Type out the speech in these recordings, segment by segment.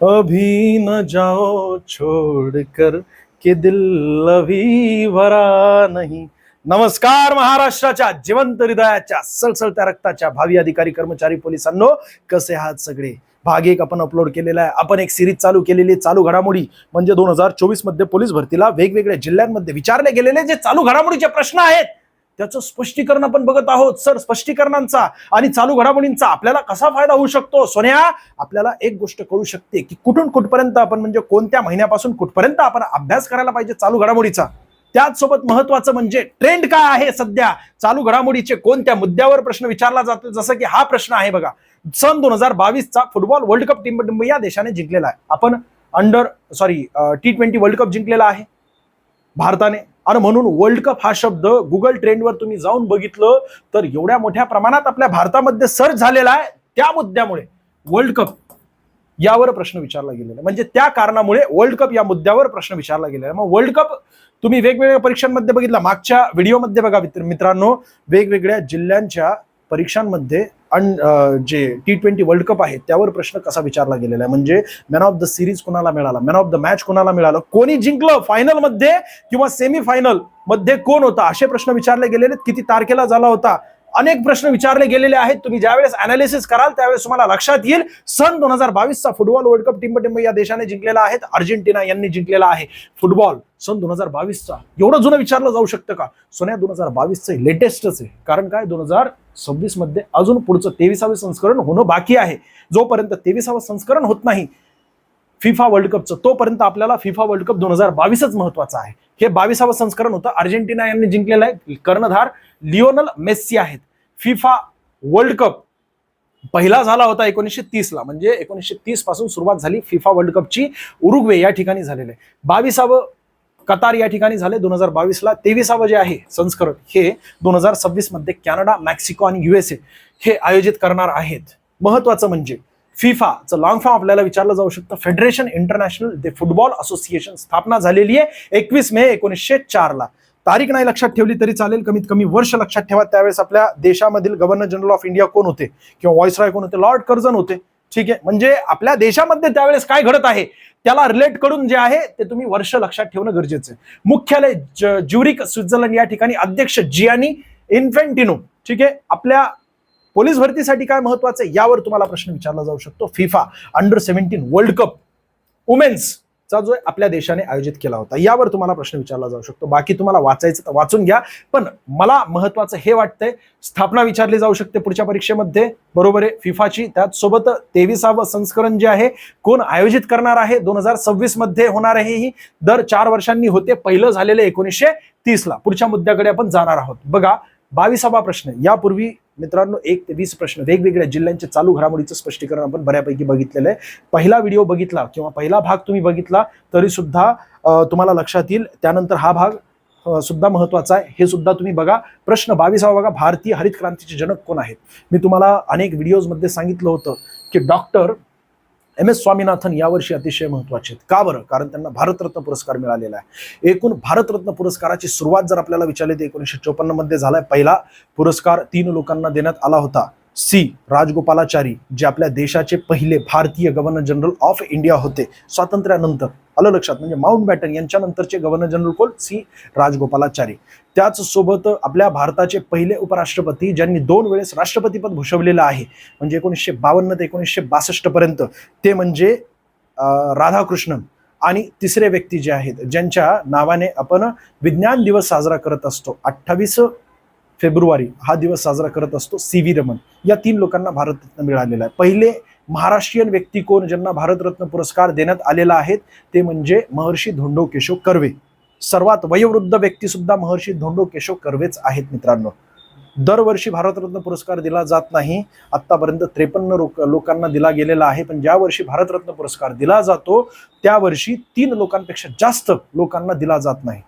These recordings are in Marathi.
अभी न जाओ छोड़कर के दिल अभी भरा नहीं। नमस्कार महाराष्ट्राच्या जिवंत हृदयाच्या सळसळत्या रक्ताच्या भावी अधिकारी कर्मचारी पोलिसांनो कसे आहात सगळे? भाग एक आपण अपलोड केलेला आहे. आपण एक सिरीज चालू केलेली चालू घडामोडी. म्हणजे दोन हजार चोवीसमध्ये पोलीस भरतीला वेगवेगळ्या जिल्ह्यांमध्ये विचारले गेलेले जे चालू घडामोडीचे प्रश्न आहेत. त्याचं स्पष्टीकरण आपण बघत आहोत सर. स्पष्टीकरणांचा आणि चालू घडामोडींचा आपल्याला कसा फायदा होऊ शकतो? सोन्या आपल्याला एक गोष्ट कळू शकते की कुठून कुठपर्यंत आपण म्हणजे कोणत्या महिन्यापासून कुठपर्यंत आपण अभ्यास करायला पाहिजे चालू घडामोडीचा? त्याचसोबत महत्वाचं म्हणजे ट्रेंड काय आहे सध्या? चालू घडामोडीचे कोणत्या मुद्द्यावर प्रश्न विचारला जातो जसं की हा प्रश्न आहे बघा. सन दोन हजार बावीसचा फुटबॉल वर्ल्ड कप टीम या देशाने जिंकलेला आहे. आपण under sorry T twenty world cup जिंकलेला आहे. भारताने. आणि म्हणून वर्ल्ड कप हा शब्द गुगल ट्रेंडवर तुम्ही जाऊन बघितलं तर एवढ्या मोठ्या प्रमाणात आपल्या भारतामध्ये सर्च झालेला आहे त्या मुद्द्यामुळे वर्ल्ड कप यावर प्रश्न विचारला गेलेला आहे. म्हणजे त्या कारणामुळे वर्ल्ड कप या मुद्द्यावर प्रश्न विचारला गेलेला आहे. मग वर्ल्ड कप तुम्ही वेगवेगळ्या परीक्षांमध्ये बघितला मागच्या व्हिडिओमध्ये बघा मित्रांनो वेगवेगळ्या जिल्ह्यांच्या परीक्षांमध्ये अन जे टी ट्वेंटी वर्ल्ड कप आहे त्यावर प्रश्न कसा विचारला गेलेला आहे? म्हणजे मॅन ऑफ द सिरीज कोणाला मिळाला? मॅन ऑफ द मॅच कोणाला मिळालं? कोणी जिंकलं फायनलमध्ये किंवा सेमी फायनलमध्ये कोण होता? असे प्रश्न विचारले गेलेले किती तारखेला झाला होता? अनेक प्रश्न विचारले गेलेले आहेत. तुम्ही ज्यावेळेस अनालिसिस कराल त्यावेळेस तुम्हाला लक्षात येईल. सन दोन हजार बावीसचा फुटबॉल वर्ल्ड कप टीम टिंब या देशाने जिंकलेला आहे. अर्जेंटिना यांनी जिंकलेला आहे. फुटबॉल सन दोन हजार बावीसचा. एवढं जुनं विचारलं जाऊ शकतं का? सोन्या दोन हजार बावीसचं लेटेस्टच आहे कारण काय? दोन हजार सव्वीसमध्ये अजून पुढचं तेविसावं संस्करण होणं बाकी आहे. जोपर्यंत तेविसावं संस्करण होत नाही फिफा वर्ल्ड कपचं तोपर्यंत आपल्याला फिफा वर्ल्ड कप दोन हजार बावीसच महत्वाचं आहे. हे बावीसावं संस्करण होतं. अर्जेंटिना यांनी जिंकलेलं आहे. कर्णधार लिओनल मेस्सी आहेत. फिफा वर्ल्ड कप पहिला झाला होता एकोणीसशे तीसला म्हणजे एकोणीसशे तीसपासून सुरुवात झाली फिफा वर्ल्ड कपची उरुग्वे या ठिकाणी झालेले बावीसावं कतार या ठिकाणी झाले दोन हजार बावीसला तेवीसावं जे आहे संस्करण हे दोन हजार सव्वीसमध्ये कॅनडा मेक्सिको आणि युएसए हे आयोजित करणार आहेत. महत्वाचं म्हणजे फिफाचं लॉंग फॉर्म आपल्याला विचारलं जाऊ शकतं. Federation international de football association स्थापना झालेली आहे एकवीस मे एकोणीसशे चारला तारीख नाही लक्षात ठेवली तरी चालेल. कमीत कमी वर्ष लक्षात ठेवा. त्यावेळेस आपल्या देशामधील गव्हर्नर जनरल ऑफ इंडिया कोण होते? किंवा व्हॉइसरॉय कोण होते? लॉर्ड कर्जन होते. ठीक आहे? म्हणजे आपल्या देशामध्ये त्यावेळेस काय घडत आहे? त्याला रिलेट करून जे आहे ते तुम्ही वर्ष लक्षात ठेवणं गरजेचं आहे. मुख्यालय ज- ज्युरिक स्वित्झर्लंड या ठिकाणी अध्यक्ष जियानी इन्फेंटिनो ठीक आहे? आपल्या पोलीस भरतीसाठी काय महत्वाचं आहे? यावर तुम्हाला प्रश्न विचारला जाऊ शकतो. FIFA under seventeen world cup women's चा जो आपल्या देशाने आयोजित केला होता यावर तुम्हाला प्रश्न विचारला जाऊ शकतो. बाकी तुम्हाला वाचायचं तर वाचून घ्या. पण मला महत्वाचं हे वाटतंय स्थापना विचारली जाऊ शकते पुढच्या परीक्षेमध्ये. बरोबर आहे फिफाची. त्याचसोबत तेविसावं संस्करण जे आहे कोण आयोजित करणार आहे? दोन हजार सव्वीसमध्ये होणार आहे ही. दर चार वर्षांनी होते. पहिलं झालेलं एकोणीसशे तीस ला पुढच्या मुद्द्याकडे आपण जाणार आहोत. बघा बावीसावा प्रश्न. यापूर्वी मित्रांनो एक ते वीस प्रश्न. वेगवेगळ्या जिल्ह्यांचे चालू घडामोडीचं स्पष्टीकरण आपण बऱ्यापैकी बघितलेलं आहे. पहिला व्हिडिओ बघितला किंवा पहिला भाग तुम्ही बघितला तरी सुद्धा तुम्हाला लक्षात येईल. त्यानंतर हा भाग सुद्धा महत्त्वाचा आहे. हे सुद्धा तुम्ही बघा. प्रश्न बावीसावा बघा. भारतीय हरित क्रांतीचे जनक कोण आहेत? मी तुम्हाला अनेक व्हिडिओजमध्ये सांगितलं होतं की डॉक्टर एम एस स्वामीनाथन यावर्षी अतिशय महत्त्वाचे आहेत. का बरं? कारण त्यांना भारतरत्न पुरस्कार मिळालेला आहे. एकूण भारतरत्न पुरस्काराची सुरुवात जर आपल्याला विचारली तर एकोणीसशे चोपन्नमध्ये झालाय. पहिला पुरस्कार तीन लोकांना देण्यात आला होता. सी राजगोपालाचारी जे आपल्या देशाचे पहिले भारतीय गव्हर्नर जनरल ऑफ इंडिया होते. स्वातंत्र्यानंतर आलं लक्षात? म्हणजे माउंट बॅटन यांच्यानंतरचे गव्हर्नर जनरल कोण? सी राजगोपालाचारी. त्याच सोबत आपल्या भारताचे पहिले उपराष्ट्रपती ज्यांनी दोन वेळेस राष्ट्रपतीपद भूषवलेलं आहे म्हणजे एकोणीसशे बावन्न ते एकोणीसशे बासष्ट पर्यंत ते म्हणजे राधाकृष्णन आणि तिसरे व्यक्ती जे आहेत ज्यांच्या नावाने आपण विज्ञान दिवस साजरा करत असतो. अठ्ठावीस फेब्रुवारी हा दिवस साजरा करत असतो सी व्ही रमन. या तीन लोकांना भारतरत्न मिळालेला आहे. पहिले महाराष्ट्रीयन व्यक्ती कोण ज्यांना भारतरत्न पुरस्कार देण्यात आलेला आहे ते म्हणजे महर्षी धोंडो केशव कर्वे. सर्वात वयोवृद्ध व्यक्ती सुद्धा महर्षी धोंडो केशव कर्वेच आहेत मित्रांनो. दरवर्षी भारतरत्न पुरस्कार दिला जात नाही. आतापर्यंत त्रेपन्न लोक लोकांना दिला गेलेला आहे पण ज्या वर्षी भारतरत्न पुरस्कार दिला जातो त्या वर्षी तीन लोकांपेक्षा जास्त लोकांना दिला जात नाही.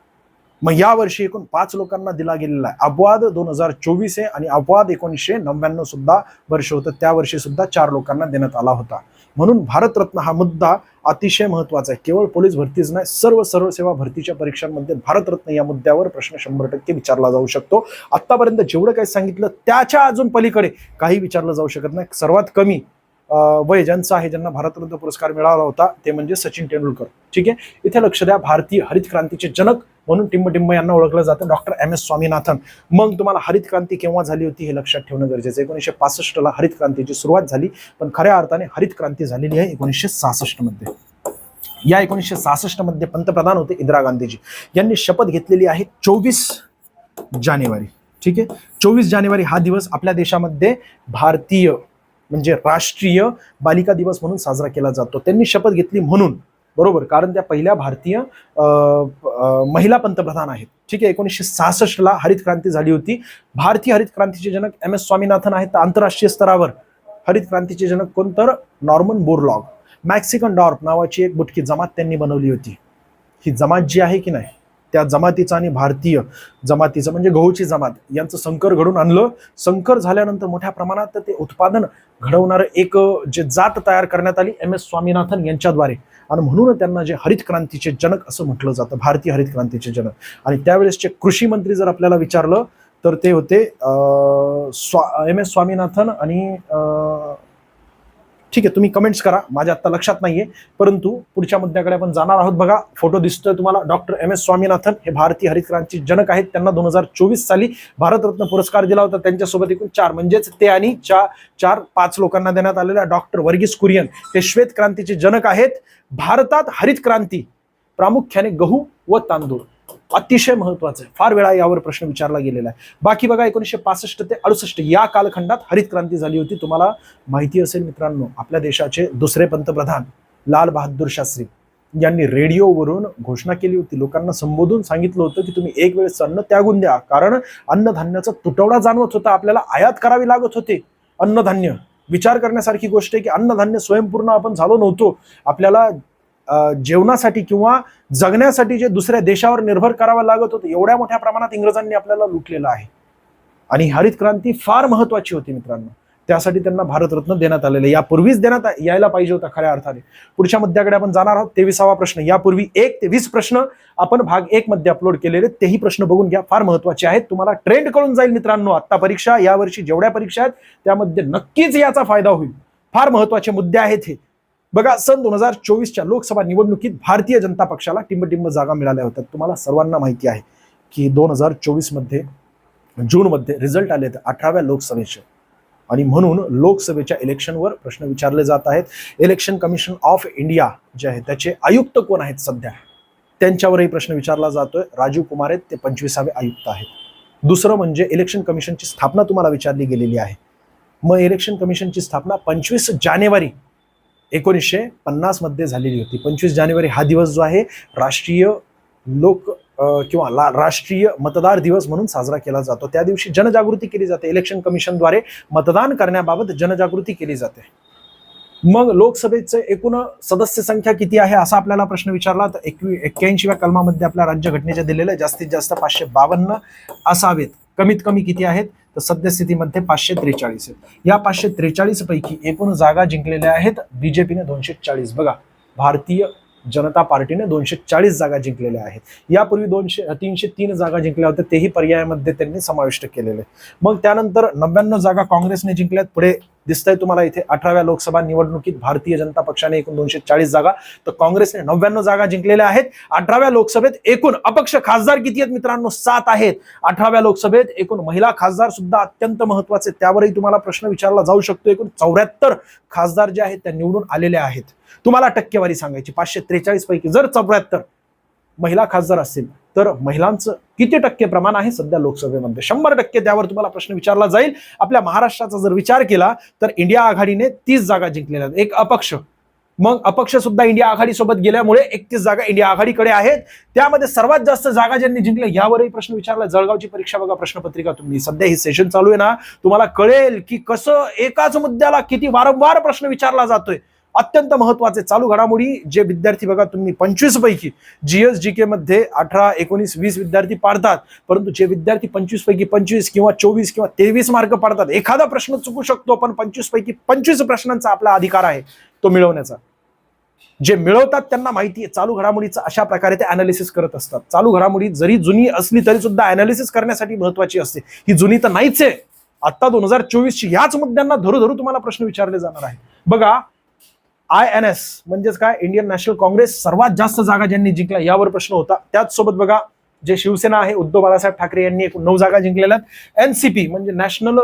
मग यावर्षी एकूण पाच लोकांना दिला गेलेला आहे. अपवाद दोन हजार चोवीस आहे आणि अपवाद एकोणीसशे नव्याण्णव सुद्धा वर्ष होतं. त्या वर्षी सुद्धा चार लोकांना देण्यात आला होता. म्हणून भारतरत्न हा मुद्दा अतिशय महत्त्वाचा आहे. केवळ पोलीस भरतीच नाही सर्व सर्व सेवा भरतीच्या परीक्षांमध्ये भारतरत्न या मुद्द्यावर प्रश्न शंभर टक्के विचारला जाऊ शकतो. आतापर्यंत जेवढं काही सांगितलं त्याच्या अजून पलीकडे काही विचारलं जाऊ शकत नाही. सर्वात कमी वय ज्यांचं आहे ज्यांना भारतरत्न पुरस्कार मिळाला होता ते म्हणजे सचिन तेंडुलकर. ठीक आहे? इथे लक्ष द्या भारतीय हरित क्रांतीचे जनक म्हणून टिंबटिंब यांना ओळखलं जातं डॉक्टर एम एस स्वामीनाथन. मग तुम्हाला हरित क्रांती केव्हा झाली होती हे लक्षात ठेवणं गरजेचं आहे. एकोणीसशे पासष्टला हरित क्रांतीची सुरुवात झाली पण खऱ्या अर्थाने हरित क्रांती झालेली आहे एकोणीसशे सहासष्टमध्ये. या एकोणीसशे सहासष्टमध्ये पंतप्रधान होते इंदिरा गांधीजी. यांनी शपथ घेतलेली आहे चोवीस जानेवारी. ठीक आहे? चोवीस जानेवारी हा दिवस आपल्या देशामध्ये भारतीय म्हणजे राष्ट्रीय बालिका दिवस म्हणून साजरा केला जातो. त्यांनी शपथ घेतली म्हणून. बरोबर? कारण त्या पहिल्या भारतीय महिला पंतप्रधान आहेत. ठीक आहे? एकोणीसशे सहासष्टला हरित क्रांती झाली होती. भारतीय हरित क्रांतीचे जनक एम एस स्वामीनाथन आहेत. तर आंतरराष्ट्रीय स्तरावर हरित क्रांतीचे जनक कोण तर? Norman Borlaug. मॅक्सिकन डॉर्प नावाची एक बुटकी जमात त्यांनी बनवली होती. ही जमात जी आहे की नाही? त्या जमातीचं आणि भारतीय जमातीचं म्हणजे गहूची जमात यांचं संकर घडून आणलं. संकर झाल्यानंतर मोठ्या प्रमाणात ते उत्पादन घडवणारं एक जे जात तयार करण्यात आली एम. एस. स्वामीनाथन यांच्याद्वारे. आणि म्हणून त्यांना जे हरित क्रांतीचे जनक असं म्हटलं जातं भारतीय हरित क्रांतीचे जनक. आणि त्यावेळेसचे कृषी मंत्री जर आपल्याला विचारलं तर ते होते स्वा एम. एस. स्वामीनाथन आणि ठीक आहे तुम्ही कमेंट्स करा. माझ्या आत्ता लक्षात नाहीये. परंतु पुढच्या मुद्द्याकडे आपण जाणार आहोत बघा. फोटो दिसतोय तुम्हाला. डॉक्टर एम एस स्वामीनाथन हे भारतीय हरित क्रांती जनक आहेत. त्यांना दोन हजार चोवीस साली भारतरत्न पुरस्कार दिला होता. त्यांच्यासोबत एकूण चार म्हणजेच ते आणि चार चार पाच लोकांना देण्यात आलेल्या डॉक्टर वर्गीस कुरियन हे श्वेत क्रांतीचे जनक आहेत. भारतात हरित क्रांती प्रामुख्याने गहू व तांदूळ. अतिशय महत्वाचं आहे. फार वेळा यावर प्रश्न विचारला गेलेला आहे. बाकी बघा एकोणीसशे पासष्ट ते अडुसष्ट या कालखंडात हरित क्रांती झाली होती. तुम्हाला माहिती असेल मित्रांनो आपल्या देशाचे दुसरे पंतप्रधान लाल बहादूर शास्त्री यांनी रेडिओवरून घोषणा केली होती. लोकांना संबोधून सांगितलं होतं की तुम्ही एक वेळेस अन्न त्यागून द्या. कारण अन्नधान्याचा तुटवडा जाणवत होता. आपल्याला आयात करावी लागत होते. अन्नधान्य. विचार करण्यासारखी गोष्ट आहे की अन्नधान्य स्वयंपूर्ण आपण झालो नव्हतो. आपल्याला जेवणासाठी किंवा जगण्यासाठी जे दुसऱ्या देशावर निर्भर करावं लागत होतं एवढ्या मोठ्या प्रमाणात इंग्रजांनी आपल्याला लुटलेलं आहे. आणि हरित क्रांती फार महत्वाची होती मित्रांनो. त्यासाठी त्यांना भारतरत्न देण्यात आलेलं यापूर्वीच देण्यात यायला पाहिजे होता खऱ्या अर्थाने. पुढच्या मुद्द्याकडे आपण जाणार आहोत तेविसावा प्रश्न. यापूर्वी एक ते वीस प्रश्न आपण भाग एक मध्ये अपलोड केलेले तेही प्रश्न बघून घ्या. फार महत्त्वाचे आहेत. तुम्हाला ट्रेंड कळून जाईल मित्रांनो. आत्ता परीक्षा यावर्षी जेवढ्या परीक्षा आहेत त्यामध्ये नक्कीच याचा फायदा होईल. फार महत्त्वाचे मुद्दे आहेत हे. बघा सन दोन हजार चोवीसच्या लोकसभा निवडणुकीत भारतीय जनता पक्षाला टिंबटिंब जागा मिळाल्या होत्या. तुम्हाला सर्वांना माहिती आहे की दोन हजार चोवीसमध्ये जूनमध्ये रिझल्ट आले होते अठराव्या लोकसभेचे. आणि म्हणून लोकसभेच्या इलेक्शनवर प्रश्न विचारले जात आहेत. इलेक्शन कमिशन ऑफ इंडिया जे आहे त्याचे आयुक्त कोण आहेत सध्या? त्यांच्यावरही प्रश्न विचारला जातोय. राजीव कुमार आहेत ते पंचवीसावे आयुक्त आहेत. दुसरं म्हणजे इलेक्शन कमिशनची स्थापना तुम्हाला विचारली गेलेली आहे. मग इलेक्शन कमिशनची स्थापना पंचवीस जानेवारी एकोणीसशे पन्नासमध्ये झालेली होती. पंचवीस जानेवारी हा दिवस जो आहे राष्ट्रीय लोक किंवा ला- राष्ट्रीय मतदार दिवस म्हणून साजरा केला जातो. त्या दिवशी जनजागृती केली जाते. इलेक्शन कमिशनद्वारे मतदान करण्याबाबत जनजागृती केली जाते. मग लोकसभेचे एकूण सदस्य संख्या किती आहे असा आपल्याला प्रश्न विचारला तर एकवी एक्क्याऐंशीव्या कलमामध्ये आपल्या राज्यघटनेच्या दिलेल्या जास्तीत जास्त पाचशे बावन्न असावेत. कमीत कमी किती आहेत? तर सद्यस्थितीमध्ये पाचशे त्रेचाळीस आहेत. या पाचशे त्रेचाळीस पैकी एकूण जागा जिंकलेल्या आहेत बीजेपीने दोनशे चाळीस. बघा भारतीय जनता पार्टीने दोनशे चाळीस जागा जिंकलेल्या आहेत. यापूर्वी दोनशे तीनशे तीन जागा जिंकल्या होत्या तेही पर्यायामध्ये त्यांनी समाविष्ट केलेले. मग त्यानंतर नव्याण्णव जागा काँग्रेसने जिंकल्यात पुढे दिसतंय तुम्हाला इथे अठराव्या लोकसभा निवडणुकीत भारतीय जनता पक्षाने एकूण दोनशे चाळीस जागा तर काँग्रेसने नव्याण्णव जागा जिंकलेल्या आहेत. अठराव्या लोकसभेत एकूण अपक्ष खासदार किती आहेत मित्रांनो? सात आहेत. अठराव्या लोकसभेत एकूण महिला खासदार सुद्धा अत्यंत महत्त्वाचे त्यावरही तुम्हाला प्रश्न विचारला जाऊ शकतो एकूण चौऱ्याहत्तर खासदार जे आहेत त्या निवडून आलेले आहेत. तुम्हाला टक्केवारी सांगायची पाचशे त्रेचाळीस पैकी जर चौऱ्याहत्तर महिला खासदार असतील तर महिलांचं किती टक्के प्रमाण आहे सध्या लोकसभेमध्ये? शंभर टक्के त्यावर तुम्हाला प्रश्न विचारला जाईल. आपल्या महाराष्ट्राचा जर विचार केला तर इंडिया आघाडीने तीस जागा जिंकलेल्या आहेत. एक अपक्ष. मग अपक्ष सुद्धा इंडिया आघाडीसोबत गेल्यामुळे एकतीस जागा इंडिया आघाडीकडे आहेत. त्यामध्ये सर्वात जास्त जागा ज्यांनी जिंकल्या यावरही प्रश्न विचारला. जळगावची परीक्षा बघा प्रश्नपत्रिका तुम्ही. सध्या ही सेशन चालू आहे ना. तुम्हाला कळेल की कसं एकाच मुद्द्याला किती वारंवार प्रश्न विचारला जातोय. अत्यंत महत्त्वाचे. चालू घडामोडी जे विद्यार्थी बघा तुम्ही पंचवीस पैकी. जीएस जी के मध्ये अठरा एकोणीस वीस विद्यार्थी पाडतात. परंतु जे विद्यार्थी पंचवीस पैकी पंचवीस किंवा चोवीस किंवा तेवीस मार्क पाडतात एखादा प्रश्न चुकू शकतो पण पंचवीस पैकी पंचवीस प्रश्नांचा आपला अधिकार आहे तो मिळवण्याचा. जे मिळवतात त्यांना माहिती आहे. चालू घडामोडीचं अशा प्रकारे ते अनालिसिस करत असतात. चालू घडामोडी जरी जुनी असली तरी सुद्धा अनालिसिस करण्यासाठी महत्वाची असते. ही जुनी तर नाहीच आहे. आता दोन हजार चोवीसची याच मुद्द्यांना धरू धरू तुम्हाला प्रश्न विचारले जाणार आहे बघा आय एन एस म्हणजेच काय? इंडियन नॅशनल काँग्रेस सर्वात जास्त जागा ज्यांनी जिंकल्या यावर प्रश्न होता. त्याचसोबत बघा जे शिवसेना आहे उद्धव बाळासाहेब ठाकरे यांनी एकूण नऊ जागा जिंकलेल्या आहेत. एनसीपी म्हणजे नॅशनल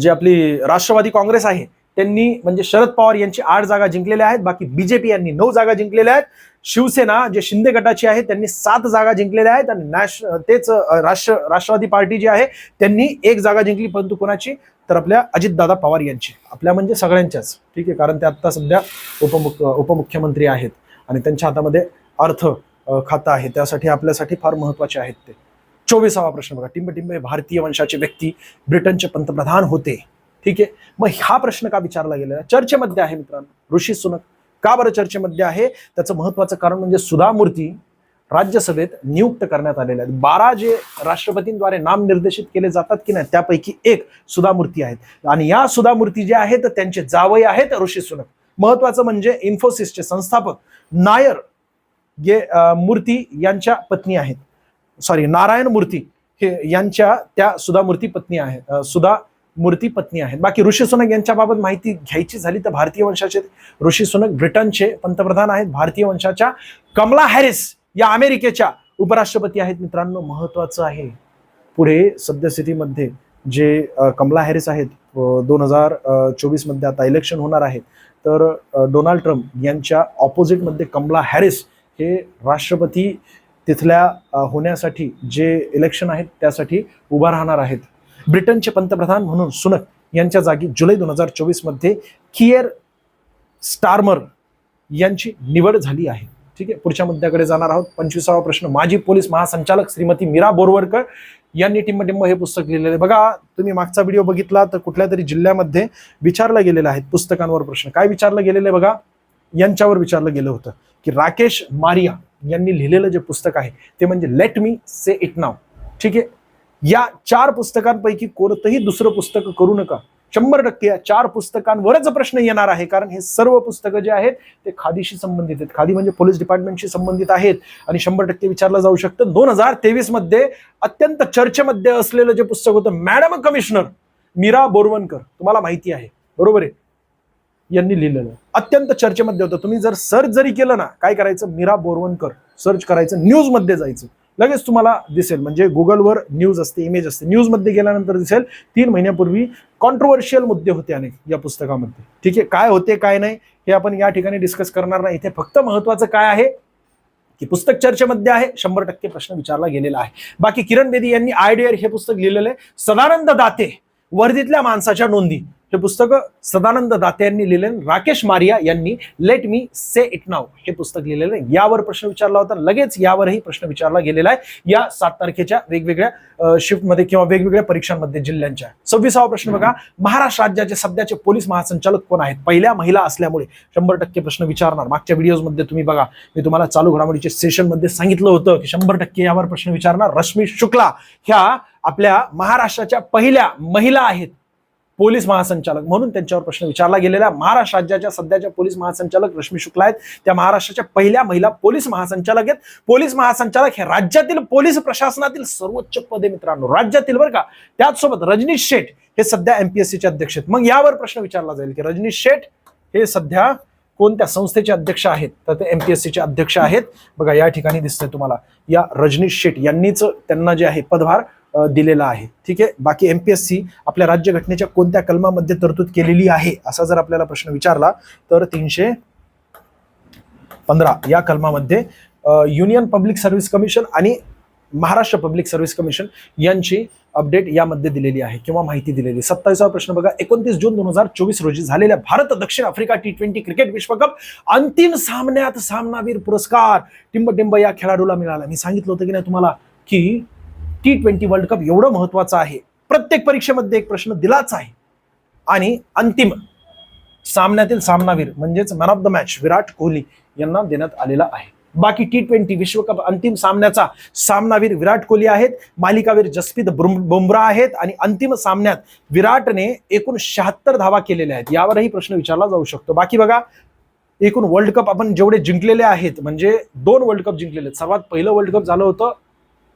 जे आपली राष्ट्रवादी काँग्रेस आहे त्यांनी म्हणजे शरद पवार यांची आठ जागा जिंकलेल्या आहेत बाकी बीजेपी यांनी नऊ जागा जिंकलेल्या आहेत. शिवसेना जे शिंदे गटाची आहे त्यांनी सात जागा जिंकलेल्या आहेत आणि नॅश तेच राष्ट्र राष्ट्रवादी पार्टी जी आहे त्यांनी एक जागा जिंकली परंतु कोणाची? तर आपल्या अजितदादा पवार यांची. आपल्या म्हणजे सगळ्यांच्याच. ठीक आहे? कारण ते आत्ता सध्या उपमुख उपमुख्यमंत्री आहेत आणि त्यांच्या हातामध्ये अर्थ खातं आहे. त्यासाठी आपल्यासाठी फार महत्त्वाचे आहेत ते. चोवीसावा प्रश्न बघा. टिंबटिंब भारतीय वंशाचे व्यक्ती ब्रिटनचे पंतप्रधान होते. ठीक आहे? मग हा प्रश्न का विचारला गेलेला चर्चेमध्ये आहे मित्रांनो ऋषी सुनक. का बरं चर्चेमध्ये आहे? त्याचं महत्वाचं कारण म्हणजे सुधा मूर्ती राज्यसभेत नियुक्त करण्यात आलेल्या आहेत. बारा जे राष्ट्रपतींद्वारे नाम निर्देशित केले जातात की नाही त्यापैकी एक सुधा मूर्ती आहेत. आणि या सुधा मूर्ती जे आहेत त्यांचे जावई आहेत ऋषी सुनक. महत्वाचं म्हणजे इन्फोसिसचे संस्थापक नायर ये मूर्ती यांच्या पत्नी आहेत. सॉरी नारायण मूर्ती हे यांच्या त्या सुधामूर्ती पत्नी आहेत सुधा मूर्ती पत्नी आहेत. बाकी ऋषी सुनक यांच्याबाबत माहिती घ्यायची झाली तर भारतीय वंशाचे ऋषी सुनक ब्रिटनचे पंतप्रधान आहेत. भारतीय वंशाच्या कमला हॅरिस या अमेरिकेच्या उपराष्ट्रपती आहेत. मित्रांनो महत्वाचं आहे. पुढे सद्यस्थितीमध्ये जे कमला हॅरिस आहेत दोन हजार चोवीसमध्ये आता इलेक्शन होणार आहे. तर डोनाल्ड ट्रम्प यांच्या ऑपोजिटमध्ये कमला हॅरिस हे राष्ट्रपती तिथल्या होण्यासाठी जे इलेक्शन आहेत त्यासाठी उभा राहणार आहेत. ब्रिटनचे पंतप्रधान म्हणून सुनक यांच्या जागी जुलै दोन हजार चोवीसमध्ये किएर स्टार्मर यांची निवड झाली आहे. ठीक आहे? पुढच्या मुद्द्याकडे जाणार आहोत. पंचवीसावा प्रश्न. माजी पोलीस महासंचालक श्रीमती मीरा बोरवरकर यांनी टिंबटिंब हे पुस्तक लिहिलेले आहे. बघा तुम्ही मागचा व्हिडिओ बघितला तर कुठल्या तरी जिल्ह्यामध्ये विचारला गेलेला आहे पुस्तकांवर प्रश्न. काय विचारलं गेलेलं आहे बघा? यांच्यावर विचारलं गेलं होतं की राकेश मारिया यांनी लिहिलेलं जे पुस्तक आहे ते म्हणजे लेट मी से इट नाव ठीक आहे? या चार पुस्तकांपैकी कोणतंही दुसरं पुस्तक करू नका. शंभर टक्के या चार पुस्तकांवरच प्रश्न येणार आहे कारण हे सर्व पुस्तकं जे आहेत ते खादीशी संबंधित आहेत. खादी म्हणजे पोलीस डिपार्टमेंटशी संबंधित आहेत आणि शंभर टक्के विचारलं जाऊ शकतं. दोन हजार तेवीसमध्ये अत्यंत चर्चेमध्ये असलेलं जे पुस्तक होतं मॅडम कमिशनर मीरा बोरवणकर. तुम्हाला माहिती आहे. बरोबर आहे? यांनी लिहिलेलं. अत्यंत चर्चेमध्ये होतं. तुम्ही जर सर्च जरी केलं ना काय करायचं? मीरा बोरवणकर. सर्च करायचं. न्यूजमध्ये जायचं. लगेच तुम्हाला दिसेल. म्हणजे गुगलवर न्यूज असते इमेज असते. न्यूजमध्ये गेल्यानंतर दिसेल तीन महिन्यापूर्वी कॉन्ट्रोवर्शियल मुद्दे होते अनेक या पुस्तकामध्ये. ठीक आहे? काय होते काय नाही हे आपण या ठिकाणी डिस्कस करणार नाही. इथे फक्त महत्वाचं काय आहे? की पुस्तक चर्चेमध्ये आहे शंभर टक्के प्रश्न विचारला गेलेला आहे. बाकी किरण बेदी यांनी आयडियर हे पुस्तक लिहिलेलं आहे. सदानंद दाते वर्दीतल्या माणसाच्या नोंदी. हे पुस्तक सदानंद दाते यांनी लिहिलेलं राकेश मारिया यांनी लेट मी से इट नाव हे पुस्तक लिहिलेलं आहे. यावर प्रश्न विचारला होता. लगेच यावरही प्रश्न विचारला गेलेला आहे. या सात तारखेच्या वेगवेगळ्या शिफ्टमध्ये किंवा वेगवेगळ्या परीक्षांमध्ये जिल्ह्यांच्या. सव्वीसावा प्रश्न बघा. महाराष्ट्र राज्याचे सध्याचे पोलीस महासंचालक कोण आहेत? पहिल्या महिला असल्यामुळे शंभर टक्के प्रश्न विचारणार. मागच्या व्हिडिओमध्ये तुम्ही बघा. मी तुम्हाला चालू घडामोडीच्या सेशनमध्ये सांगितलं होतं की शंभर टक्के यावर प्रश्न विचारणार रश्मी शुक्ला. ह्या आपल्या महाराष्ट्राच्या पहिल्या महिला आहेत. पोलीस महासंचालक म्हणून त्यांच्यावर प्रश्न विचारला गेलेला महाराष्ट्र राज्याच्या सध्याच्या पोलीस महासंचालक रश्मी शुक्ला आहेत. त्या महाराष्ट्राच्या पहिल्या महिला पोलीस महासंचालक आहेत. पोलीस महासंचालक हे राज्यातील पोलीस प्रशासनातील सर्वोच्च पद आहे मित्रांनो. राज्यातील बरं का. त्याचसोबत रजनीश शेठ हे सध्या एमपीएससीचे अध्यक्ष आहेत. मग यावर प्रश्न विचारला जाईल की रजनीश शेठ हे सध्या कोणत्या संस्थेचे अध्यक्ष आहेत? तर ते एमपीएससीचे अध्यक्ष आहेत. बघा या ठिकाणी दिसतंय तुम्हाला. या रजनीश शेठ यांनीच त्यांना जे आहे पदभार दिलेला आहे. ठीक आहे? बाकी एमपीएससी आपल्या राज्यघटनेच्या कोणत्या कलमामध्ये तरतूद केलेली आहे असा जर आपल्याला प्रश्न विचारला तर तीनशे पंधरा या कलमामध्ये युनियन पब्लिक सर्व्हिस कमिशन आणि महाराष्ट्र पब्लिक सर्व्हिस कमिशन यांची अपडेट यामध्ये दिलेली आहे किंवा माहिती दिलेली सत्तावीसावा प्रश्न बघा. एकोणतीस जून दोन हजार चोवीस रोजी झालेल्या भारत दक्षिण आफ्रिका टी ट्वेंटी क्रिकेट विश्वकप अंतिम सामन्यात सामनावीर पुरस्कार टिंबटिंब या खेळाडूला मिळाला. मी सांगितलं होतं की नाही तुम्हाला की टी ट्वेंटी वर्ल्ड कप एवढं महत्वाचं आहे. प्रत्येक परीक्षेमध्ये एक प्रश्न दिलाच आहे. आणि अंतिम सामन्यातील सामनावीर म्हणजेच man of the match Virat Kohli यांना देण्यात आलेला आहे. बाकी टी ट्वेंटी विश्वकप अंतिम सामन्याचा सामनावीर विराट कोहली आहेत मालिकावीर जसप्रीत बुम- बुमराह आहेत आणि अंतिम सामन्यात विराटने एकूण शहात्तर धावा केलेल्या आहेत. यावरही प्रश्न विचारला जाऊ शकतो. बाकी बघा एकूण वर्ल्ड कप आपण जेवढे जिंकलेले आहेत म्हणजे दोन वर्ल्ड कप जिंकलेले आहेत. सर्वात पहिलं वर्ल्ड कप झालं होतं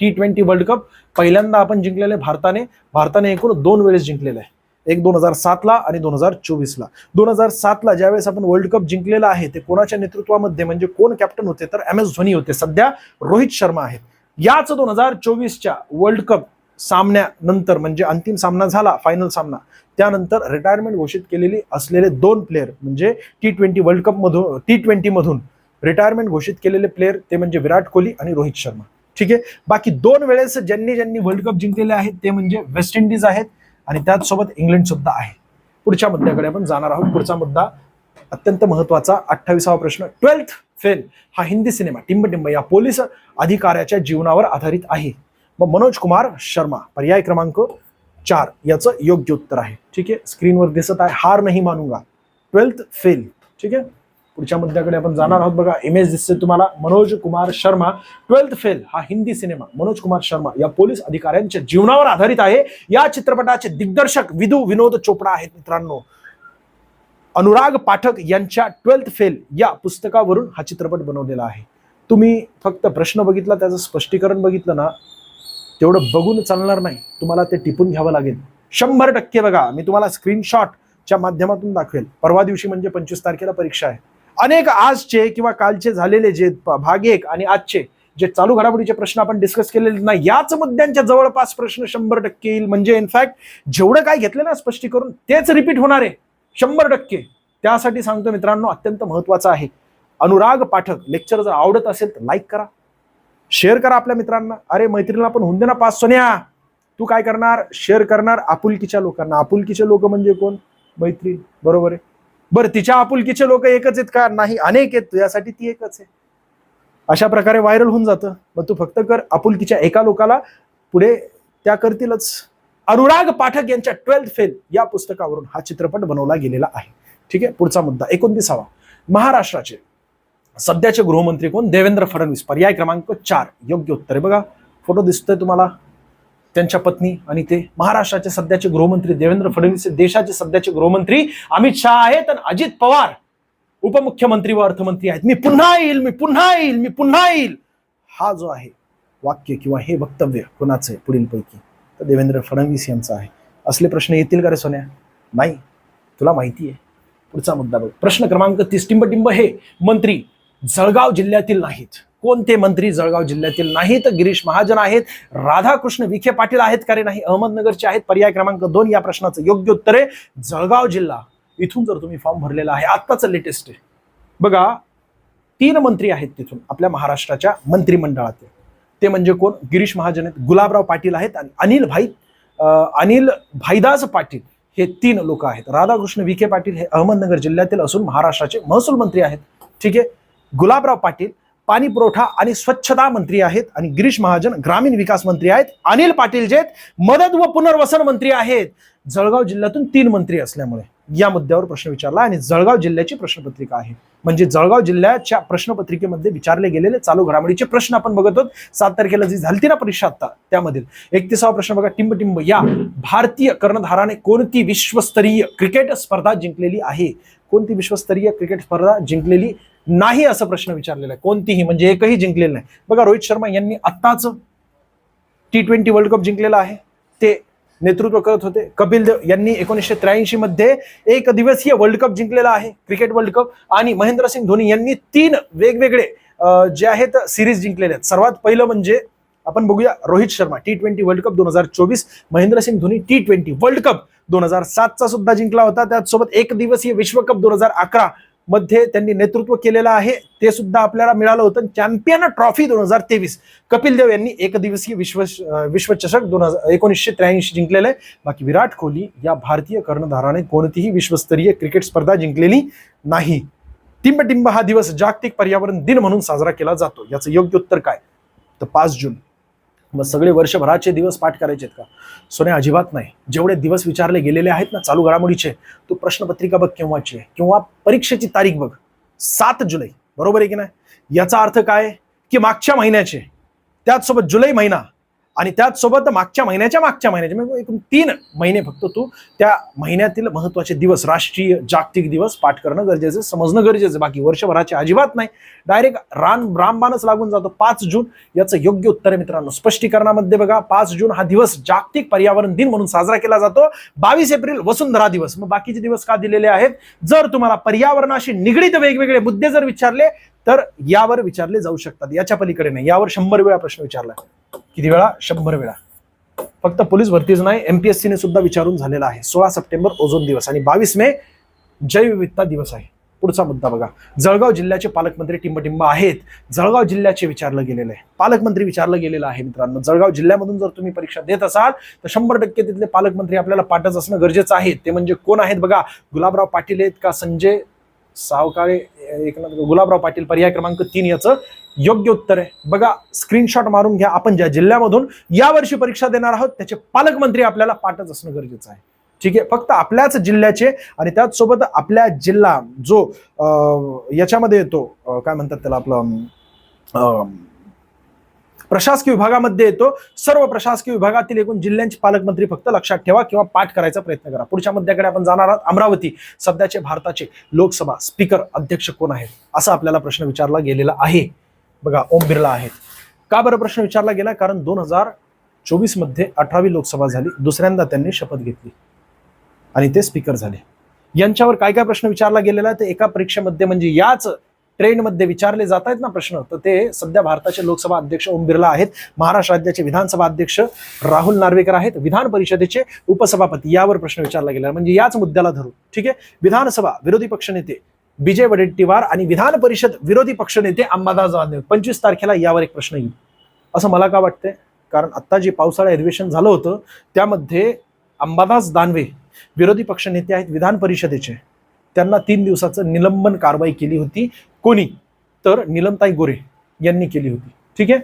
टी ट्वेंटी वर्ल्ड कप पहिल्यांदा आपण जिंकलेले भारताने. भारताने एकूण दोन वेळेस जिंकलेलं आहे. एक दोन हजार सातला आणि दोन हजार चोवीसला. दोन हजार सातला ज्यावेळेस आपण वर्ल्ड कप जिंकलेला आहे ते कोणाच्या नेतृत्वामध्ये म्हणजे कोण कॅप्टन होते तर एम एस धोनी होते. सध्या रोहित शर्मा आहेत. याच दोन हजार चोवीसच्या वर्ल्ड कप सामन्यानंतर म्हणजे अंतिम सामना झाला फायनल सामना त्यानंतर रिटायरमेंट घोषित केलेली असलेले दोन प्लेअर म्हणजे टी ट्वेंटी वर्ल्ड कपमधून टी ट्वेंटीमधून रिटायरमेंट घोषित केलेले प्लेअर ते म्हणजे विराट कोहली आणि रोहित शर्मा. ठीक आहे? बाकी दोन वेळेस ज्यांनी ज्यांनी वर्ल्ड कप जिंकलेले आहेत ते म्हणजे वेस्ट इंडिज आहेत आणि त्याचसोबत इंग्लंड सुद्धा आहे. पुढच्या मुद्द्याकडे आपण जाणार आहोत. पुढचा मुद्दा अत्यंत महत्त्वाचा अठ्ठावीसावा प्रश्न. ट्वेल्थ फेल हा हिंदी सिनेमा टिंब टिंब या पोलीस अधिकाऱ्याच्या जीवनावर आधारित आहे. मग मनोज कुमार शर्मा पर्याय क्रमांक चार याचं योग्य उत्तर आहे. ठीक आहे? स्क्रीनवर दिसत आहे. हार नाही मानूंगा ट्वेल्थ फेल ठीक आहे? पुढच्या मुद्द्याकडे आपण जाणार आहोत बघा. इमेज दिसते तुम्हाला. मनोज कुमार शर्मा. ट्वेल्थ फेल हा हिंदी सिनेमा. मनोज कुमार शर्मा या पोलीस अधिकाऱ्यांच्या जीवनावर आधारित आहे. या चित्रपटाचे दिग्दर्शक विदू विनोद चोपडा आहेत मित्रांनो. अनुराग पाठक यांच्या ट्वेल्थ फेल या पुस्तकावरून हा चित्रपट बनवलेला आहे. तुम्ही फक्त प्रश्न बघितला त्याचं स्पष्टीकरण बघितलं ना तेवढं बघून चालणार नाही. तुम्हाला ते टिपून घ्यावं लागेल. शंभर टक्के बघा. मी तुम्हाला स्क्रीनशॉटच्या माध्यमातून दाखवेल. परवा दिवशी म्हणजे पंचवीस तारखेला परीक्षा आहे. अनेक आजचे किंवा कालचे झालेले जे भाग एक आणि आजचे जे चालू घडामोडीचे प्रश्न आपण डिस्कस केलेले ना याच मुद्द्यांच्या जवळपास प्रश्न शंभर टक्के येईल. म्हणजे इनफॅक्ट जेवढं काय घेतलं ना स्पष्टीकरण तेच रिपीट होणार आहे. शंभर टक्के. त्यासाठी सांगतो मित्रांनो अत्यंत महत्वाचं आहे. अनुराग पाठक लेक्चर जर आवडत असेल तर लाईक करा. शेअर करा आपल्या मित्रांना. अरे मैत्रिणीला पण होऊन दे ना पाच सोन्या. तू काय करणार? शेअर करणार आपुलकीच्या लोकांना. आपुलकीचे लोक म्हणजे कोण? मैत्रीण. बरोबर आहे. बरं तिच्या आपुलकीचे लोक एकच आहेत का? नाही अनेक आहेत. तुझ्यासाठी ती एकच आहे. अशा प्रकारे व्हायरल होऊन जातं. मग तू फक्त कर आपुलकीच्या एका लोकाला. पुढे त्या करतीलच. अनुराग पाठक यांच्या ट्वेल्थ फेल या पुस्तकावरून हा चित्रपट बनवला गेलेला आहे. ठीक आहे? पुढचा मुद्दा एकोणतीसावा. महाराष्ट्राचे सध्याचे गृहमंत्री कोण? देवेंद्र फडणवीस. पर्याय क्रमांक चार. योग्य उत्तर आहे. बघा फोटो दिसतोय तुम्हाला. त्यांच्या पत्नी आणि ते महाराष्ट्राचे सध्याचे गृहमंत्री देवेंद्र फडणवीस देशाचे सध्याचे गृहमंत्री अमित शहा आहेत आणि अजित पवार उपमुख्यमंत्री व अर्थमंत्री आहेत. मी पुन्हा येईल मी पुन्हा येईल मी पुन्हा येईल. हा जो आहे वाक्य किंवा हे वक्तव्य कोणाचं आहे पुढील पैकी तर देवेंद्र फडणवीस यांचं आहे. असले प्रश्न येतील का रे सोन्या? नाही. तुला माहिती आहे. पुढचा मुद्दा बघ. प्रश्न क्रमांक तीस टिंबटिंब हे मंत्री जळगाव जिल्ह्यातील नाहीत. कोणते मंत्री जळगाव जिल्ह्यातील नाहीत? गिरीश महाजन आहेत राधाकृष्ण विखे पाटील आहेत का रे नाही? अहमदनगरचे आहेत पर्याय क्रमांक दोन या प्रश्नाचं योग्य उत्तर आहे. जळगाव जिल्हा इथून जर तुम्ही फॉर्म भरलेला आहे आत्ताच लेटेस्ट आहे. बघा तीन मंत्री आहेत तिथून आपल्या महाराष्ट्राच्या मंत्रिमंडळातील. ते म्हणजे कोण? गिरीश महाजन आहेत गुलाबराव पाटील आहेत आणि अनिल भाई अनिल भाईदास पाटील हे तीन लोक आहेत. राधाकृष्ण विखे पाटील हे अहमदनगर जिल्ह्यातील असून महाराष्ट्राचे महसूल मंत्री आहेत. ठीक आहे? गुलाबराव पाटील पाणी पुरवठा आणि स्वच्छता मंत्री आहेत आणि गिरीश महाजन ग्रामीण विकास मंत्री आहेत. अनिल पाटील जे आहेत मदत व पुनर्वसन मंत्री आहेत. जळगाव जिल्ह्यातून तीन मंत्री असल्यामुळे या मुद्द्यावर प्रश्न विचारला आणि जळगाव जिल्ह्याची प्रश्नपत्रिका आहे. म्हणजे जळगाव जिल्ह्याच्या प्रश्नपत्रिकेमध्ये विचारले गेलेले चालू घडामोडीचे प्रश्न आपण बघत आहोत. सात तारखेला जी झालती ना परीक्षा आता त्यामधील एकतीसावा प्रश्न बघा. टिंब टिंब या भारतीय कर्णधाराने कोणती विश्वस्तरीय क्रिकेट स्पर्धा जिंकलेली आहे? कोणती विश्वस्तरीय क्रिकेट स्पर्धा जिंकलेली नाही असा प्रश्न विचारलेला आहे. कोणतीही म्हणजे एकही जिंकलेलं नाही. बघा रोहित शर्मा यांनी आत्ताच टी ट्वेंटी वर्ल्ड कप जिंकलेला आहे. ते नेतृत्व करत होते. कपिल देव यांनी एकोणीसशे त्र्याऐंशी मध्ये एक दिवसीय वर्ल्ड कप जिंकलेला आहे. क्रिकेट वर्ल्ड कप आणि महेंद्रसिंग धोनी यांनी तीन वेगवेगळे जे आहेत सिरीज जिंकलेले आहेत. सर्वात पहिलं म्हणजे आपण बघूया Rohit Sharma T twenty world cup दोन हजार चोवीस. Mahendra Singh Dhoni T twenty world cup दोन हजार सातचा सुद्धा जिंकला होता. त्याचसोबत एक दिवसीय विश्वकप दोन हजार अकरा. मध्ये त्यांनी नेतृत्व केलेलं आहे ते सुद्धा आपल्याला मिळालं होतं. चॅम्पियन ट्रॉफी दोन हजार तेवीस. कपिल देव यांनी एक दिवसीय विश्व विश्वचषक दोन हजार एकोणीसशे त्र्याऐंशी जिंकलेलं आहे. बाकी विराट कोहली या भारतीय कर्णधाराने कोणतीही विश्वस्तरीय क्रिकेट स्पर्धा जिंकलेली नाही. टिंबटिंब हा दिवस जागतिक पर्यावरण दिन म्हणून साजरा केला जातो. याचं योग्य उत्तर काय? तर पाच जून. मग सगळे वर्षभराचे दिवस पाठ करायचे आहेत का? सोने अजिबात नाही. जेवढे दिवस विचारले गेलेले आहेत ना चालू घडामोडीचे तू प्रश्नपत्रिका बघ केव्हाची आहे. किंवा परीक्षेची तारीख बघ. सात जुलै. बरोबर आहे की नाही? याचा अर्थ काय? की मागच्या महिन्याचे. त्याचसोबत जुलै महिना. आणि त्याचसोबत मागच्या महिन्याच्या मागच्या महिन्याच्या म्हणजे एकूण तीन महिने फक्त तू त्या महिन्यातील महत्त्वाचे दिवस राष्ट्रीय जागतिक दिवस पाठ करणं गरजेचं समजणं गरजेचं. बाकी वर्षभराचे अजिबात नाही. डायरेक्ट रान रामबाणच लागून जातो पाच जून. याचं योग्य उत्तर आहे मित्रांनो स्पष्टीकरणामध्ये बघा पाच जून हा दिवस जागतिक पर्यावरण दिन म्हणून साजरा केला जातो. बावीस एप्रिल वसुंधरा दिवस. मग बाकीचे दिवस का दिलेले आहेत? जर तुम्हाला पर्यावरणाशी निगडीत वेगवेगळे मुद्दे जर विचारले तर यावर विचारले जाऊ शकतात. याच्या पलीकडे नाही. यावर शंभर वेळा प्रश्न विचारला. किती वेळा? शंभर वेळा. फक्त पोलीस भरतीच नाही एमपीएससीने सुद्धा विचारून झालेला आहे. सोळा सप्टेंबर ओझोन दिवस आणि बावीस मे जैवविविधता दिवस आहे. पुढचा मुद्दा बघा. जळगाव जिल्ह्याचे पालकमंत्री टिंबटिंब आहेत. जळगाव जिल्ह्याचे विचारलं गेलेलं आहे. पालकमंत्री विचारलं गेलेलं आहे मित्रांनो. जळगाव जिल्ह्यामधून जर तुम्ही परीक्षा देत असाल तर शंभर टक्के तिथले पालकमंत्री आपल्याला पाठच असणं गरजेचं आहे. ते म्हणजे कोण आहेत बघा? गुलाबराव पाटील आहेत का? संजय सावकाळे एकनाथ गुलाबराव पाटील पर्याय क्रमांक तीन याचं योग्य उत्तर आहे. बघा स्क्रीनशॉट मारून घ्या. आपण ज्या जिल्ह्यामधून यावर्षी परीक्षा देणार आहोत त्याचे पालकमंत्री आपल्याला पाठच असणं गरजेचं आहे. ठीक आहे? फक्त आपल्याच जिल्ह्याचे आणि त्याचसोबत आपल्या जिल्हा जो याच्यामध्ये येतो काय म्हणतात त्याला आपलं अं, प्रशासकीय विभागामध्ये येतो. सर्व प्रशासकीय विभागातील एकूण जिल्ह्यांचे पालकमंत्री फक्त लक्षात ठेवा किंवा पाठ करायचा प्रयत्न करा. पुढच्या मुद्द्याकडे आपण जाणार आहोत. अमरावती सध्याचे भारताचे लोकसभा स्पीकर अध्यक्ष कोण आहेत? असा आपल्याला प्रश्न विचारला गेलेला आहे. बघा ओम बिर्ला आहेत. का बरं प्रश्न विचारला गेला? कारण दोन हजार चोवीसमध्ये अठरावी लोकसभा झाली. दुसऱ्यांदा त्यांनी शपथ घेतली. आणि ते स्पीकर झाले. यांच्यावर काय काय प्रश्न विचारला गेलेला? आहे ते एका परीक्षेमध्ये म्हणजे याच ट्रेंडमध्ये विचारले जात आहेत ना प्रश्न? तर ते सध्या भारताचे लोकसभा अध्यक्ष ओम बिर्ला आहेत. महाराष्ट्र राज्याचे विधानसभा अध्यक्ष राहुल नार्वेकर आहेत. विधान परिषदेचे उपसभापती यावर प्रश्न विचारला गेला म्हणजे याच मुद्द्याला धरू ठीक आहे? विधानसभा विरोधी पक्षनेते विजय वडेट्टीवार आणि विधान परिषद विरोधी पक्षनेते अंबादास दानवे. पंचवीस तारखेला यावर एक प्रश्न येईल. असं मला का वाटतंय? कारण आत्ता जे पावसाळा अधिवेशन झालं होतं त्यामध्ये अंबादास दानवे विरोधी पक्षनेते आहेत विधान परिषदेचे. त्यांना तीन दिवसाचं निलंबन कारवाई केली होती. कोणी? तर निलमताई गोरे यांनी केली होती. ठीक आहे?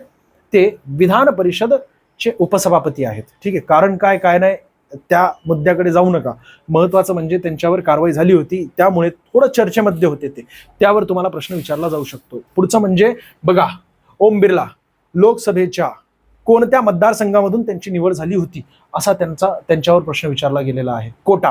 ते विधान परिषदचे उपसभापती आहेत. ठीक आहे? कारण काय काय नाही? त्या मुद्द्याकडे जाऊ नका. महत्वाचं म्हणजे त्यांच्यावर कारवाई झाली होती त्यामुळे थोडं चर्चेमध्ये होते ते. त्यावर तुम्हाला प्रश्न विचारला जाऊ शकतो. पुढचं म्हणजे बघा ओम बिर्ला लोकसभेच्या कोणत्या मतदारसंघामधून त्यांची निवड झाली होती असा त्यांचा त्यांच्यावर प्रश्न विचारला गेलेला आहे. कोटा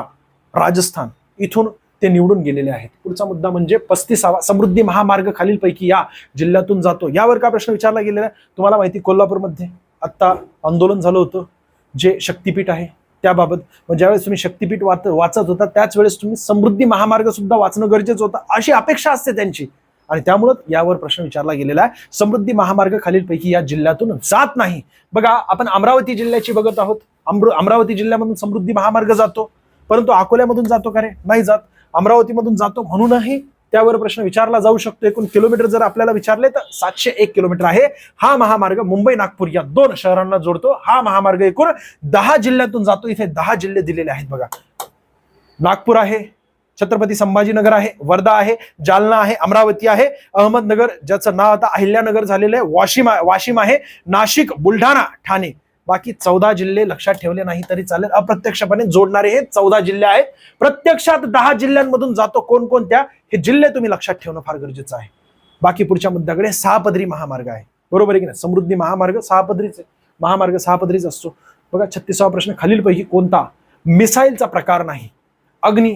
राजस्थान इथून ते निवडून गेलेले आहेत. पुढचा मुद्दा म्हणजे पस्तीसावा समृद्धी महामार्ग खालीलपैकी या जिल्ह्यातून जातो. यावर का प्रश्न विचारला गेलेला आहे? तुम्हाला माहिती कोल्हापूरमध्ये? आत्ता आंदोलन झालं होतं जे शक्तीपीठ आहे. त्याबाबत. मग ज्यावेळेस तुम्ही शक्तीपीठ वाच वाचत होता त्याच वेळेस तुम्ही समृद्धी महामार्ग सुद्धा वाचणं गरजेचं होतं अशी अपेक्षा असते त्यांची. आणि त्यामुळं यावर प्रश्न विचारला गेलेला आहे. समृद्धी महामार्ग खालीलपैकी या जिल्ह्यातून जात नाही. बघा आपण अमरावती जिल्ह्याची बघत आहोत. अमृ अमरावती जिल्ह्यामधून समृद्धी महामार्ग जातो. परंतु अकोल्यामधून जातो का रे? नाही जात. अमरावतीमधून जातो म्हणूनही त्यावर प्रश्न विचारला जाऊ शकतो. एकूण किलोमीटर जर आपल्याला विचारले तर सातशे एक किलोमीटर आहे. हा महामार्ग मुंबई नागपूर या दोन शहरांना जोडतो. हा महामार्ग एकूण दहा जिल्ह्यातून जातो. इथे दहा जिल्हे दिलेले आहेत बघा. नागपूर आहे छत्रपती संभाजीनगर आहे वर्धा आहे जालना आहे अमरावती आहे अहमदनगर ज्याचं नाव आता अहिल्यानगर झालेलं आहे वाशिम आहे- वाशिम आहे नाशिक बुलढाणा ठाणे. बाकी चौदा जिल्हे लक्षात ठेवले नाही तरी चालेल. अप्रत्यक्षपणे जोडणारे हे चौदा जिल्हे आहेत. प्रत्यक्षात दहा जिल्ह्यांमधून जातो कोणकोणत्या? हे जिल्हे तुम्ही लक्षात ठेवणं फार गरजेचं आहे. बाकी पुढच्या मुद्द्याकडे सहापदरी महामार्ग आहे. बरोबर आहे की नाही? समृद्धी महामार्ग सहापदरीच. आहे महामार्ग सहापदरीच असतो. बघा छत्तीसावा प्रश्न खालीलपैकी कोणता? मिसाईलचा प्रकार नाही. अग्नी.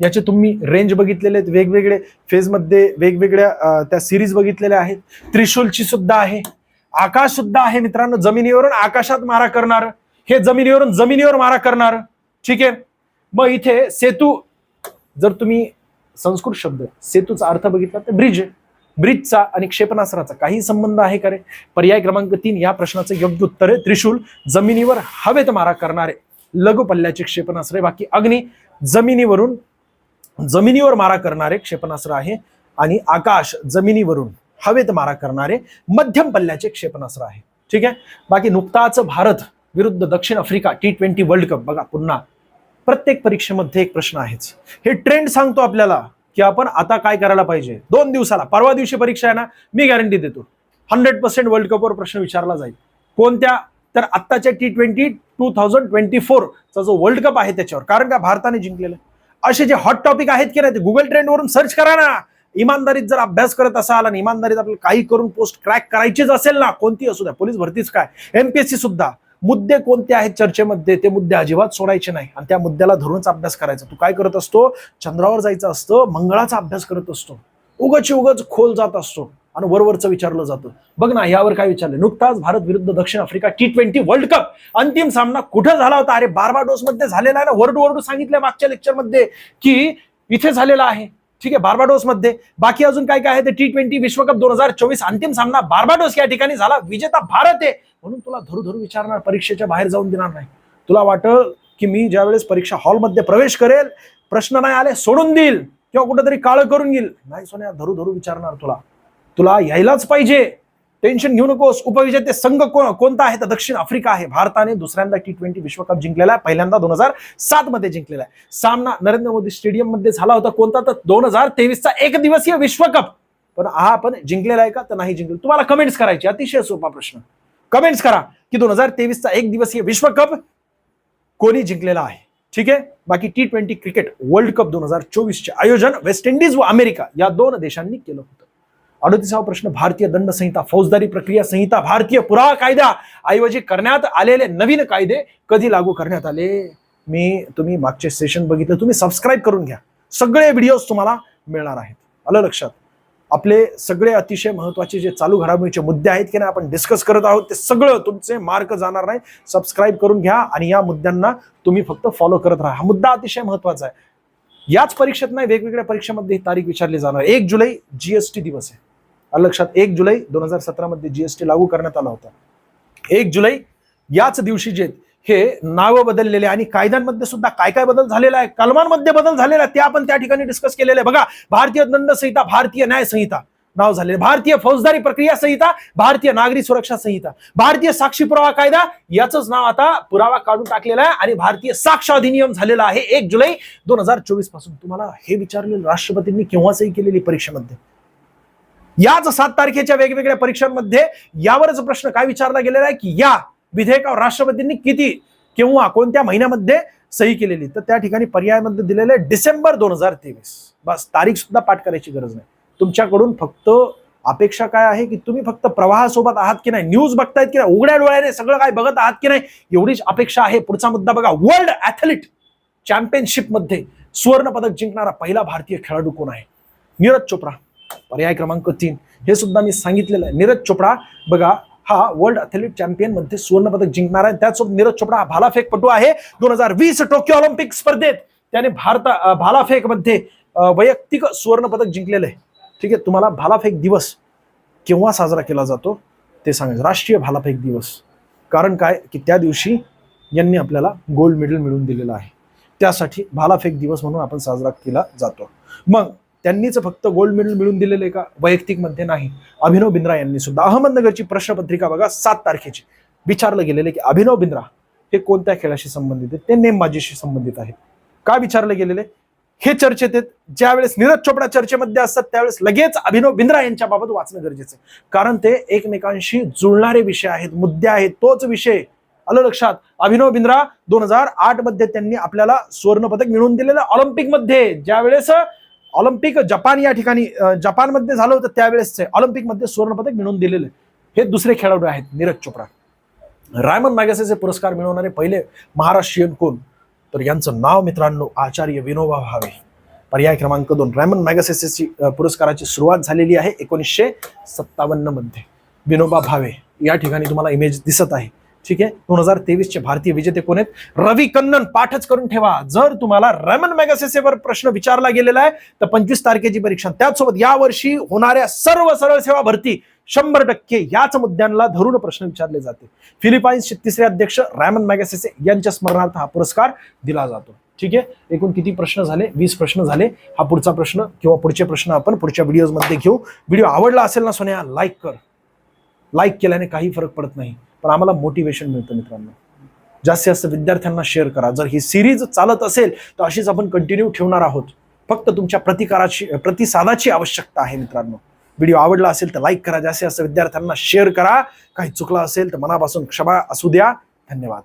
याचे तुम्ही रेंज बघितलेले आहेत. वेगवेगळे फेजमध्ये वेगवेगळ्या त्या सिरीज बघितलेल्या आहेत. त्रिशूलची सुद्धा आहे. आकाश सुद्धा आहे मित्रांनो जमिनीवरून आकाशात मारा करणार. हे जमिनीवरून जमिनीवर मारा करणार. ठीक आहे? मग इथे सेतू जर तुम्ही संस्कृत शब्द सेतूचा अर्थ बघितला तर ब्रिज ब्रिजचा आणि क्षेपणास्त्राचा काही संबंध आहे का रे? पर्याय क्रमांक तीन या प्रश्नाचं योग्य उत्तर आहे. त्रिशूल जमिनीवर हवेत मारा करणारे लघु पल्ल्याचे क्षेपणास्त्र आहे. बाकी अग्नी जमिनीवरून जमिनीवर मारा करणारे क्षेपणास्त्र आहे. आणि आकाश जमिनीवरून हवेत मारा करणारे मध्यम पल्ल्याचे क्षेपणास्त्र आहे. ठीक आहे? बाकी नुकताच भारत विरुद्ध दक्षिण Africa T twenty world cup बघा पुन्हा. प्रत्येक परीक्षेमध्ये एक प्रश्न आहेच. हे ट्रेंड सांगतो आपल्याला की आपण आता काय करायला पाहिजे? दोन दिवसाला परवा दिवशी परीक्षा आहे ना मी गॅरंटी देतो. हंड्रेड पर्सेंट वर्ल्ड कपवर प्रश्न विचारला जाईल. कोणत्या? तर आत्ताच्या T twenty two thousand twenty फोरचा जो वर्ल्ड कप आहे त्याच्यावर. कारण का? भारताने जिंकलेलं आहे. असे जे हॉट टॉपिक आहेत की नाही ते गुगल ट्रेंडवरून सर्च करा ना. इमानदारीत जर अभ्यास करत असाल आणि इमानदारीत आपल्याला काही करून पोस्ट क्रॅक करायचीच असेल ना कोणती असू द्या पोलीस भरतीच काय एमपीएससी सुद्धा मुद्दे कोणते आहेत चर्चेमध्ये ते मुद्दे अजिबात सोडायचे नाही. आणि त्या मुद्द्याला धरूनच अभ्यास करायचा. तू काय करत असतो? चंद्रावर जायचं असतं मंगळाचा अभ्यास करत असतो. उगच उगच खोल जात असतो आणि वरवरचं विचारलं जातं. बघ ना यावर काय विचारलं? नुकताच भारत विरुद्ध दक्षिण Africa T twenty world cup अंतिम सामना कुठं झाला होता? अरे बारबाडोस मध्ये झालेला आहे ना वर्ड वर्ड सांगितलं मागच्या लेक्चरमध्ये की इथे झालेला आहे. ठीक आहे बार्बाडोस मध्ये बाकी अजून काय काय आहे? ते टी ट्वेंटी विश्वकप दोन हजार चोवीस अंतिम सामना बार्बाडोस या ठिकाणी झाला. विजेता भारत आहे. म्हणून तुला धरू धरू विचारणार परीक्षेच्या बाहेर जाऊन देणार नाही. तुला वाटल की मी ज्यावेळेस परीक्षा हॉलमध्ये प्रवेश करेल प्रश्न नाही आले सोडून देईल. किंवा कुठेतरी काळ करून घेईल. नाही सोन्या धरू धरू विचारणार तुला. तुला यायलाच पाहिजे. टेन्शन घेऊ नकोस. उपविजेते संघ कोण कोणता आहे? तर दक्षिण आफ्रिका आहे. भारताने दुसऱ्यांदा टी ट्वेंटी विश्वकप जिंकलेला आहे. पहिल्यांदा दोन हजार सात मध्ये जिंकलेला आहे. सामना नरेंद्र मोदी स्टेडियममध्ये झाला होता. कोणता? तर दोन हजार तेवीसचा एक दिवसीय विश्वकप पण हा आपण जिंकलेला आहे का? तर नाही जिंकलेला. तुम्हाला कमेंट्स करायची. अतिशय सोपा प्रश्न. कमेंट्स करा की दोन हजार तेवीसचा एक दिवसीय विश्वकप कोणी जिंकलेला आहे? ठीक आहे? बाकी T twenty cricket world cup दोन हजार चोवीसचे आयोजन वेस्ट इंडिज व अमेरिका या दोन देशांनी केलं होतं. अडतीसावा प्रश्न भारतीय दंड संहिता फौजदारी प्रक्रिया संहिता भारतीय पुरावा कायदा ऐवजी करण्यात आलेले नवीन कायदे कधी लागू करण्यात आले? मी तुम्ही मागचे सेशन बघितलं तुम्ही सबस्क्राईब करून घ्या. सगळे व्हिडिओज तुम्हाला मिळणार आहेत. आलं लक्षात? आपले सगळे अतिशय महत्त्वाचे जे चालू घडामोडीचे मुद्दे आहेत की नाही आपण डिस्कस करत आहोत ते सगळं तुमचे मार्क जाणार नाही. सबस्क्राईब करून घ्या आणि या मुद्द्यांना तुम्ही फक्त फॉलो करत राहा. हा मुद्दा अतिशय महत्त्वाचा आहे. याच परीक्षेत नाही वेगवेगळ्या परीक्षेमध्ये ही तारीख विचारली जाणार. एक जुलै जीएसटी दिवस आहे. लक्षात एक जुलै दोन हजार सतरा मध्ये जीएसटी लागू करण्यात आला होता. एक जुलै याच दिवशी जे हे नावं बदललेले आणि कायद्यांमध्ये सुद्धा काय काय बदल झालेला आहे कलमांमध्ये बदल झालेला आहे ते आपण त्या ठिकाणी डिस्कस केलेले आहे. बघा भारतीय दंड संहिता भारतीय न्याय संहिता नाव झालेले भारतीय फौजदारी प्रक्रिया संहिता भारतीय नागरी सुरक्षा संहिता भारतीय साक्षी पुरावा कायदा याच नाव आता पुरावा काढून टाकलेला आहे आणि भारतीय साक्ष अधिनियम झालेला आहे एक जुलै दोन हजार चोवीसपासून. तुम्हाला हे विचारलेलं राष्ट्रपतींनी केव्हाचही केलेली परीक्षेमध्ये? याच सात तारखेच्या वेगवेगळ्या परीक्षांमध्ये यावरच प्रश्न काय विचारला गेलेला आहे की या विधेयकावर राष्ट्रपतींनी किती किंवा कोणत्या महिन्यामध्ये सही केलेली? तर त्या ठिकाणी पर्यायामध्ये दिलेले आहे डिसेंबर दोन हजार तेवीस. बस तारीख सुद्धा पाठ करायची गरज नाही. तुमच्याकडून फक्त अपेक्षा काय आहे की तुम्ही फक्त प्रवाहासोबत आहात की नाही? न्यूज बघतायत की नाही? उघड्या डोळ्याने सगळं काय बघत आहात की नाही? एवढीच अपेक्षा आहे. पुढचा मुद्दा बघा. वर्ल्ड ऍथलीट चॅम्पियनशिपमध्ये सुवर्ण पदक जिंकणारा पहिला भारतीय खेळाडू कोण आहे? नीरज चोप्रा. पर्याय क्रमांक तीन. हे सुद्धा मी सांगितलेलं आहे. नीरज चोपडा बघा हा वर्ल्ड अथलीट चॅम्पियनमध्ये सुवर्ण पदक जिंकणार आहे. त्याचसोबत नीरज चोपडा हा भालाफेकपटू आहे. दोन हजार वीस टोकियो ऑलिम्पिक स्पर्धेत त्याने भारत भालाफेकमध्ये वैयक्तिक सुवर्ण पदक जिंकलेलं आहे. ठीक आहे तुम्हाला भालाफेक दिवस केव्हा साजरा केला जातो ते सांगायचं. राष्ट्रीय भालाफेक दिवस. कारण काय? की त्या दिवशी यांनी आपल्याला गोल्ड मेडल मिळवून दिलेलं आहे. त्यासाठी भालाफेक दिवस म्हणून आपण साजरा केला जातो. मग त्यांनीच फक्त गोल्ड मेडल मिळून दिलेलं आहे का? वैयक्तिकमध्ये नाही. अभिनव बिंद्रा यांनी सुद्धा. अहमदनगरची प्रश्नपत्रिका बघा सात तारखेची. विचारलं गेलेलं की अभिनव बिंद्रा हे कोणत्या खेळाशी संबंधित आहेत? ते नेमबाजीशी संबंधित आहेत. का विचारलं गेलेले हे चर्चेत आहेत. ज्यावेळेस नीरज चोपडा चर्चेमध्ये असतात त्यावेळेस लगेच अभिनव बिंद्रा यांच्याबाबत वाचणं गरजेचं आहे. कारण ते एकमेकांशी जुळणारे विषय आहेत मुद्दे आहेत. तोच विषय. आलं लक्षात? अभिनव बिंद्रा दोन हजार आठमध्ये त्यांनी आपल्याला सुवर्ण पदक मिळवून दिलेलं ऑलिम्पिकमध्ये. ज्यावेळेस ऑलिम्पिक जपान या ठिकाणी जपानमध्ये झालं होतं त्यावेळेस ऑलिम्पिकमध्ये सुवर्णपदक मिळवून दिलेलं हे दुसरे खेळाडू आहेत नीरज चोप्रा. रायमन मॅगसेचे पुरस्कार मिळवणारे पहिले महाराष्ट्रीयन कोण? तर यांचं नाव मित्रांनो आचार्य विनोबा भावे. पर्याय क्रमांक दोन रायमन मॅगसेसेची पुरस्काराची सुरुवात झालेली आहे एकोणीसशे सत्तावन्नमध्ये विनोबा भावे या ठिकाणी तुम्हाला इमेज दिसत आहे. ठीक आहे? दोन हजार तेवीसचे भारतीय विजेते कोण आहेत? रवी कन्नन पाठच करून ठेवा. जर तुम्हाला रॅमन मॅगसेसेवर प्रश्न विचारला गेलेला आहे तर पंचवीस तारखेची परीक्षा. त्याचसोबत यावर्षी होणाऱ्या सर्व सरळ सेवा भरती शंभर टक्के याच मुद्द्यांना धरून प्रश्न विचारले जाते. फिलिपाईन्सचे तिसरे अध्यक्ष रॅमन मॅगसेसे यांच्या स्मरणार्थ हा पुरस्कार दिला जातो. ठीक आहे? एकूण किती प्रश्न झाले? वीस प्रश्न झाले. हा पुढचा प्रश्न किंवा पुढचे प्रश्न आपण पुढच्या व्हिडिओमध्ये घेऊ. व्हिडिओ आवडला असेल ना सोन्या लाईक कर. लाईक केल्याने काही फरक पडत नाही. पण आम्हाला मोटिवेशन मिळतं मित्रांनो. जास्तीत जास्त विद्यार्थ्यांना शेअर करा. जर ही सिरीज चालत असेल तर अशीच आपण कंटिन्यू ठेवणार आहोत. फक्त तुमच्या प्रतिकाराची प्रतिसादाची आवश्यकता आहे मित्रांनो. व्हिडिओ आवडला असेल तर लाईक करा. जास्तीत जास्त विद्यार्थ्यांना शेअर करा. काही चुकला असेल तर मनापासून क्षमा असू द्या. धन्यवाद.